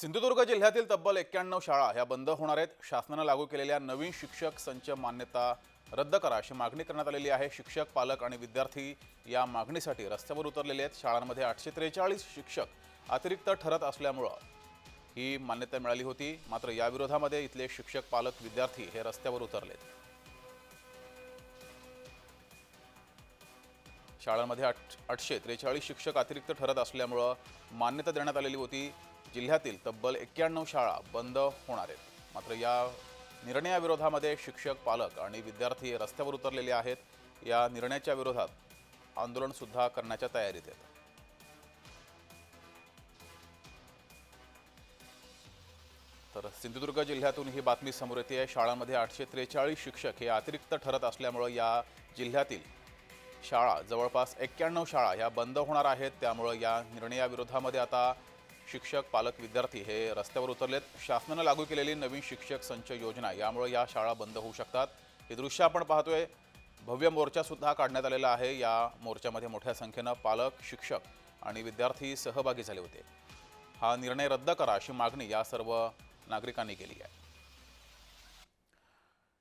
सिंधुदुर्ग जिल्ह्यातील तब्बल एक्क्याण्णव शाळा ह्या बंद होणार आहेत. शासनानं लागू केलेल्या नवीन शिक्षक संच मान्यता रद्द करा अशी मागणी करण्यात आलेली आहे. शिक्षक पालक आणि विद्यार्थी या मागणीसाठी रस्त्यावर उतरलेले आहेत. शाळांमध्ये आठशे त्रेचाळीस शिक्षक अतिरिक्त ठरत असल्यामुळं ही मान्यता मिळाली होती. मात्र या विरोधामध्ये इथले शिक्षक पालक विद्यार्थी हे रस्त्यावर उतरलेत. शाळांमध्ये आठ आठशे त्रेचाळीस शिक्षक अतिरिक्त ठरत असल्यामुळं मान्यता देण्यात आलेली होती. जिल्ह्यातील तब्बल एक्क्याण्णव शाळा बंद होणार आहेत. मात्र या निर्णयाविरोधामध्ये शिक्षक पालक आणि विद्यार्थी रस्त्यावर उतरलेले आहेत. या निर्णयाच्या विरोधात आंदोलनसुद्धा करण्याच्या तयारीत आहेत. तर सिंधुदुर्ग जिल्ह्यातून ही बातमी समोर येते. आहे शाळांमध्ये आठशे त्रेचाळीस शिक्षक हे अतिरिक्त ठरत असल्यामुळं या जिल्ह्यातील शाळा जवळपास एक्क्याण्णव शाळा ह्या बंद होणार आहेत. त्यामुळं या निर्णयाविरोधामध्ये आता शिक्षक पालक विद्यार्थी हे रस्त्यावर उतरलेत. शासनानं लागू केलेली नवीन शिक्षक संच योजना यामुळे या शाळा बंद होऊ शकतात. हे दृश्य आपण पाहतोय. भव्य मोर्चासुद्धा काढण्यात आलेला आहे. या मोर्चामध्ये मोठ्या संख्येनं पालक शिक्षक आणि विद्यार्थी सहभागी झाले होते. हा निर्णय रद्द करा अशी मागणी या सर्व नागरिकांनी केली आहे.